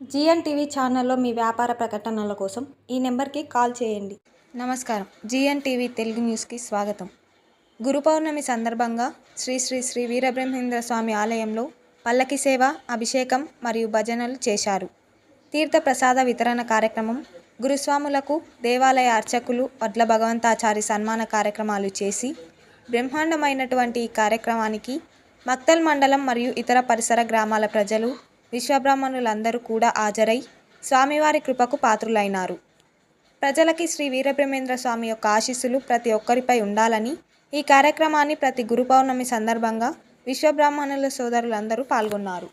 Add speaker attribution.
Speaker 1: GN TV ఛానల్లో మీ వ్యాపార ప్రకటనల కోసం ఈ నెంబర్కి కాల్ చేయండి. నమస్కారం. జిఎన్ టీవీ తెలుగు న్యూస్కి స్వాగతం. గురు పౌర్ణమి సందర్భంగా శ్రీ శ్రీ శ్రీ వీరబ్రహ్మేంద్ర స్వామి ఆలయంలో పల్లకి సేవ అభిషేకం మరియు భజనలు చేశారు. తీర్థ ప్రసాద వితరణ కార్యక్రమం గురుస్వాములకు దేవాలయ అర్చకులు వడ్ల భగవంతాచారి సన్మాన కార్యక్రమాలు చేసి బ్రహ్మాండమైనటువంటి ఈ కార్యక్రమానికి మక్తల్ మండలం మరియు ఇతర పరిసర గ్రామాల ప్రజలు విశ్వబ్రాహ్మణులందరూ కూడా హాజరై స్వామివారి కృపకు పాత్రులైనారు. ప్రజలకి శ్రీ వీరబ్రహ్మేంద్ర స్వామి యొక్క ఆశీస్సులు ప్రతి ఒక్కరిపై ఉండాలని ఈ కార్యక్రమాన్ని ప్రతి గురు పౌర్ణమి సందర్భంగా విశ్వబ్రాహ్మణుల సోదరులందరూ పాల్గొన్నారు.